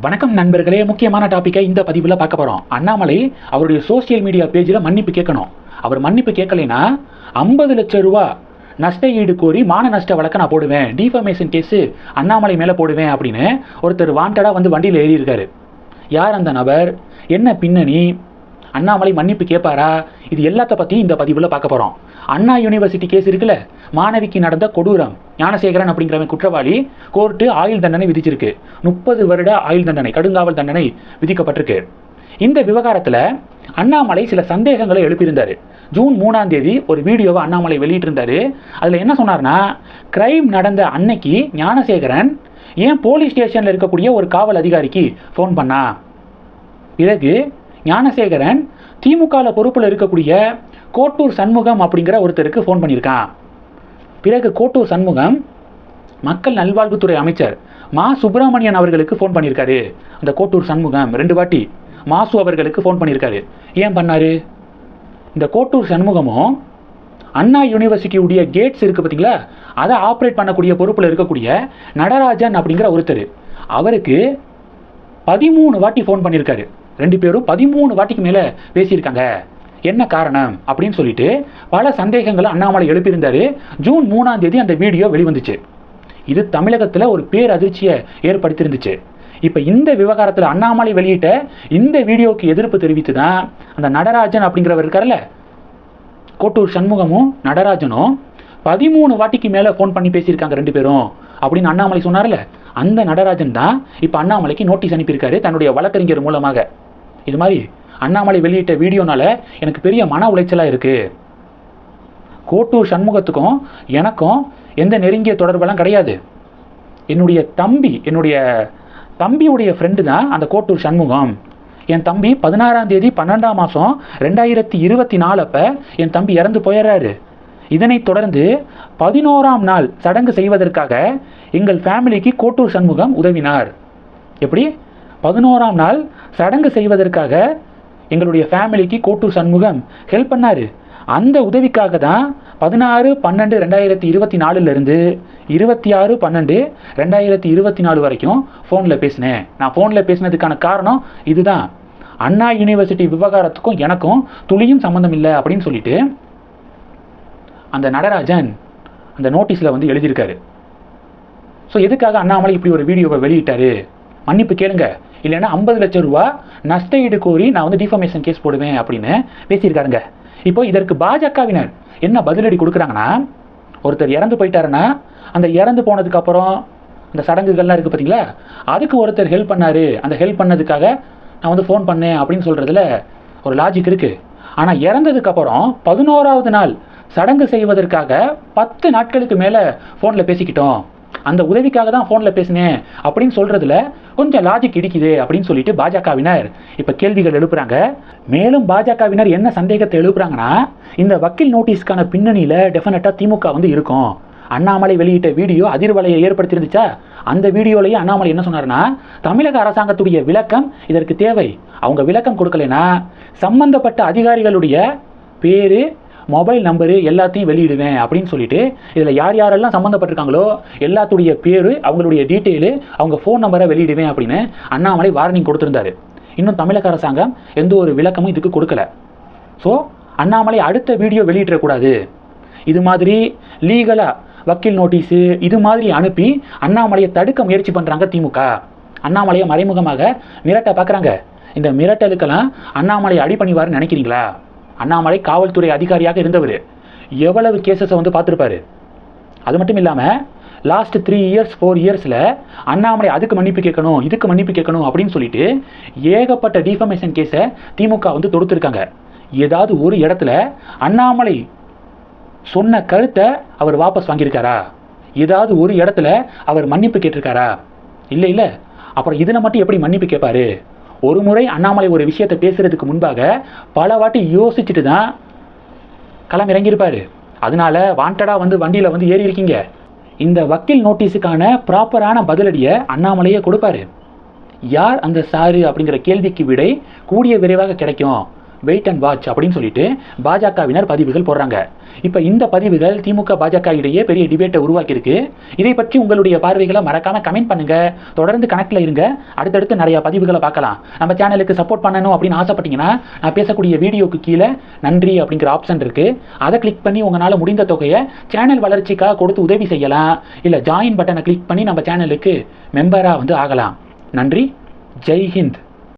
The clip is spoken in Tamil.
வணக்கம் நண்பர்களே முக்கியமான டாப்பிக்கை இந்த பதிவில் பார்க்க போகிறோம் அண்ணாமலை அவருடைய சோசியல் மீடியா பேஜில் மன்னிப்பு கேட்கணும். அவர் மன்னிப்பு கேட்கலைன்னா ஐம்பது லட்சம் ரூபா நஷ்ட ஈடு கோரி மான நஷ்ட வழக்க நான் போடுவேன். டிஃபர்மேஷன் கேஸு அண்ணாமலை மேலே போடுவேன் அப்படின்னு ஒருத்தர் வாண்டடாக வந்து வண்டியில் ஏறியிருக்காரு. யார் அந்த நபர்? என்ன பின்னணி? அண்ணாமலை மன்னிப்பு கேட்பாரா? இது எல்லாத்த பற்றியும் இந்த பதிவில் பார்க்க போகிறோம் அண்ணா யூனிவர்சிட்டி கேஸ் இருக்குல்ல? மாணவிக்கு நடந்த கொடூரம். ஞானசேகரன் அப்படிங்கிறவன் குற்றவாளி. கோர்ட்டு ஆயுள் தண்டனை விதிச்சிருக்கு. முப்பது வருட ஆயுள் தண்டனை கடுங்காவல் தண்டனை விதிக்கப்பட்டிருக்கு. இந்த விவகாரத்தில் அண்ணாமலை சில சந்தேகங்களை எழுப்பியிருந்தார். ஜூன் மூணாம் தேதி ஒரு வீடியோவை அண்ணாமலை வெளியிட்டிருந்தாரு. அதில் என்ன சொன்னார்னா கிரைம் நடந்த அன்னைக்கு ஞானசேகரன் ஏன் போலீஸ் ஸ்டேஷனில் இருக்கக்கூடிய ஒரு காவல் அதிகாரிக்கு ஃபோன் பண்ணா? பிறகு ஞானசேகரன் திமுகவில் பொறுப்பில் இருக்கக்கூடிய கோட்டூர் சண்முகம் அப்படிங்கிற ஒருத்தருக்கு ஃபோன் பண்ணியிருக்கான். பிறகு கோட்டூர் சண்முகம் மக்கள் நல்வாழ்வுத்துறை அமைச்சர் மா சுப்பிரமணியன் அவர்களுக்கு ஃபோன் பண்ணியிருக்காரு. அந்த கோட்டூர் சண்முகம் ரெண்டு வாட்டி மாசு அவர்களுக்கு ஃபோன் பண்ணியிருக்காரு. ஏன் பண்ணாரு? இந்த கோட்டூர் சண்முகமும் அண்ணா யூனிவர்சிட்டியுடைய கேட்ஸ் இருக்குது பார்த்தீங்களா அதை ஆப்ரேட் பண்ணக்கூடிய பொறுப்பில் இருக்கக்கூடிய நடராஜன் அப்படிங்கிற ஒருத்தர். அவருக்கு பதிமூணு வாட்டி ஃபோன் பண்ணியிருக்காரு. ரெண்டு பேரும் பதிமூணு வாட்டிக்கு மேலே பேசியிருக்காங்க. என்ன காரணம்? அப்படின்னு சொல்லிட்டு பல சந்தேகங்களை அண்ணாமலை எழுப்பியிருந்தார். ஜூன் மூணாம் தேதி அந்த வீடியோ வெளிவந்துச்சு. இது தமிழகத்தில் ஒரு பேரதிர்ச்சியை ஏற்படுத்தியிருந்துச்சு. இப்போ இந்த விவகாரத்தில் அண்ணாமலை வெளியிட்ட இந்த வீடியோவுக்கு எதிர்ப்பு தெரிவித்து தான் அந்த நடராஜன் அப்படிங்கிறவர் இருக்கார்ல? கோட்டூர் சண்முகமும் நடராஜனும் பதிமூணு வாட்டிக்கு மேலே ஃபோன் பண்ணி பேசியிருக்காங்க ரெண்டு பேரும் அப்படின்னு அண்ணாமலை சொன்னார்ல? அந்த நடராஜன் தான் இப்போ அண்ணாமலைக்கு நோட்டீஸ் அனுப்பியிருக்காரு தன்னுடைய வழக்கறிஞர் மூலமாக. இது மாதிரி அண்ணாமலை வெளியிட்ட வீடியோனால எனக்கு பெரிய மன உளைச்சலாக இருக்குது கோட்டூர் சண்முகத்துக்கும் எனக்கும் எந்த நெருங்கிய தொடர்பெல்லாம் கிடையாது. என்னுடைய தம்பி என்னுடைய தம்பியுடைய ஃப்ரெண்டு தான் அந்த கோட்டூர் சண்முகம். என் தம்பி பதினாறாம் தேதி பன்னெண்டாம் மாதம் ரெண்டாயிரத்தி இருபத்தி நாலு அப்போ என் தம்பி இறந்து போயிடுறாரு. இதனைத் தொடர்ந்து பதினோராம் நாள் சடங்கு செய்வதற்காக எங்கள் ஃபேமிலிக்கு கோட்டூர் சண்முகம் உதவினார். எப்படி? பதினோராம் நாள் சடங்கு செய்வதற்காக எங்களுடைய ஃபேமிலிக்கு கோட்டூர் சண்முகம் ஹெல்ப் பண்ணார். அந்த உதவிக்காக தான் பதினாறு பன்னெண்டு ரெண்டாயிரத்தி இருபத்தி நாலுலேருந்து இருபத்தி ஆறு பன்னெண்டு ரெண்டாயிரத்தி இருபத்தி நாலு வரைக்கும் ஃபோனில் பேசினேன். நான் ஃபோனில் பேசினதுக்கான காரணம் இதுதான். அண்ணா யூனிவர்சிட்டி விவகாரத்துக்கும் எனக்கும் துளியும் சம்மந்தம் இல்லை அப்படின்னு சொல்லிட்டு அந்த நடராஜன் அந்த நோட்டீஸில் வந்து எழுதியிருக்காரு. ஸோ எதுக்காக அண்ணாமலை இப்படி ஒரு வீடியோவை வெளியிட்டாரு? மன்னிப்பு கேளுங்க. இல்லைன்னா ஐம்பது லட்சம் ரூபா நஷ்ட ஈடு கோரி நான் வந்து டிஃபர்மேஷன் கேஸ் போடுவேன் அப்படின்னு பேசியிருக்காருங்க. இப்போ இதற்கு பாஜகவினர் என்ன பதிலடி கொடுக்குறாங்கன்னா ஒருத்தர் இறந்து போயிட்டாருன்னா அந்த இறந்து போனதுக்கப்புறம் அந்த சடங்குகள்லாம் இருக்குது பார்த்தீங்களா? அதுக்கு ஒருத்தர் ஹெல்ப் பண்ணார். அந்த ஹெல்ப் பண்ணதுக்காக நான் வந்து ஃபோன் பண்ணேன் அப்படின்னு சொல்கிறதுல ஒரு லாஜிக் இருக்குது ஆனால் இறந்ததுக்கப்புறம் பதினோராவது நாள் சடங்கு செய்வதற்காக பத்து நாட்களுக்கு மேலே ஃபோனில் பேசிக்கிட்டோம். அந்த உதவிக்காக தான் ஃபோனில் பேசினேன். அப்படின்னு சொல்கிறதுல கொஞ்சம் லாஜிக் இடிக்குது அப்படின்னு சொல்லிட்டு பாஜகவினர் இப்போ கேள்விகள் எழுப்புறாங்க. மேலும் பாஜகவினர் என்ன சந்தேகத்தை எழுப்புறாங்கன்னா இந்த வக்கீல் நோட்டீஸ்க்கான பின்னணியில் டெஃபினட்டாக திமுக வந்து இருக்கும். அண்ணாமலை வெளியிட்ட வீடியோ அதிர்வலையை ஏற்படுத்தியிருந்துச்சா? அந்த வீடியோலையே அண்ணாமலை என்ன சொன்னார்னா தமிழக அரசாங்கத்துடைய விளக்கம் இதற்கு தேவை. அவங்க விளக்கம் கொடுக்கலைன்னா சம்பந்தப்பட்ட அதிகாரிகளுடைய பேர் மொபைல் நம்பரு எல்லாத்தையும் வெளியிடுவேன் அப்படின்னு சொல்லிட்டு இதில் யார் யாரெல்லாம் சம்மந்தப்பட்டிருக்காங்களோ எல்லாத்துடைய பேர் அவங்களுடைய டீட்டெயிலு அவங்க ஃபோன் நம்பரை வெளியிடுவேன் அப்படின்னு அண்ணாமலை வார்னிங் கொடுத்துருந்தாரு. இன்னும் தமிழக அரசாங்கம் எந்த ஒரு விளக்கமும் இதுக்கு கொடுக்கல. ஸோ அண்ணாமலை அடுத்த வீடியோ வெளியிடக்கூடாது. இது மாதிரி லீகலாக வக்கீல் நோட்டீஸு இது மாதிரி அனுப்பி அண்ணாமலையை தடுக்க முயற்சி பண்ணுறாங்க திமுக. அண்ணாமலையை மறைமுகமாக மிரட்ட பார்க்குறாங்க இந்த மிரட்டலுக்கெல்லாம் அண்ணாமலை அடி பண்ணிவாருன்னு நினைக்கிறீங்களா? அண்ணாமலை காவல்துறை அதிகாரியாக இருந்தவர். எவ்வளவு கேசஸை வந்து பார்த்துருப்பாரு? அது மட்டும் இல்லாமல் லாஸ்ட் த்ரீ இயர்ஸ் ஃபோர் இயர்ஸில் அண்ணாமலை அதுக்கு மன்னிப்பு கேட்கணும் இதுக்கு மன்னிப்பு கேட்கணும் அப்படின்னு சொல்லிட்டு ஏகப்பட்ட டிஃபமேஷன் கேஸை திமுக வந்து தொடுத்துருக்காங்க. ஏதாவது ஒரு இடத்துல அண்ணாமலை சொன்ன கருத்தை அவர் வாபஸ் வாங்கியிருக்காரா? ஏதாவது ஒரு இடத்துல அவர் மன்னிப்பு கேட்டிருக்காரா? இல்லை இல்லை. அப்புறம் இதில் மட்டும் எப்படி மன்னிப்பு கேட்பாரு? ஒரு முறை அண்ணாமலை ஒரு விஷயத்தை பேசுகிறதுக்கு முன்பாக பல வாட்டி யோசிச்சுட்டு தான் களம் இறங்கியிருப்பார் அதனால வாண்டடாக வந்து வண்டியில் வந்து ஏறி இருக்கீங்க. இந்த வக்கீல் நோட்டீஸுக்கான ப்ராப்பரான பதிலடியை அண்ணாமலையே கொடுப்பாரு. யார் அந்த சாரு அப்படிங்கிற கேள்விக்கு விடை கூடிய விரைவாக கிடைக்கும். வெயிட் அண்ட் வாட்ச் அப்படின்னு சொல்லிட்டு பாஜகவினர் பதிவுகள் போடுறாங்க. இப்போ இந்த பதிவுகள் திமுக பாஜக இடையே பெரிய டிபேட்டை உருவாக்கியிருக்கு. இதை பற்றி உங்களுடைய பார்வைகளை மறக்காம கமெண்ட் பண்ணுங்க. தொடர்ந்து கணக்கில் இருங்க. அடுத்தடுத்து நிறைய பதிவுகளை பார்க்கலாம். நம்ம சேனலுக்கு சப்போர்ட் பண்ணணும் அப்படின்னு ஆசைப்பட்டீங்கன்னா நான் பேசக்கூடிய வீடியோக்கு கீழே நன்றி அப்படிங்கிற ஆப்ஷன் இருக்கு. அதை கிளிக் பண்ணி உங்களால் முடிந்த தொகையை சேனல் வளர்ச்சிக்காக கொடுத்து உதவி செய்யலாம். இல்லை ஜாயின் பட்டனை கிளிக் பண்ணி நம்ம சேனலுக்கு மெம்பராக வந்து ஆகலாம். நன்றி. ஜெய் ஹிந்த்.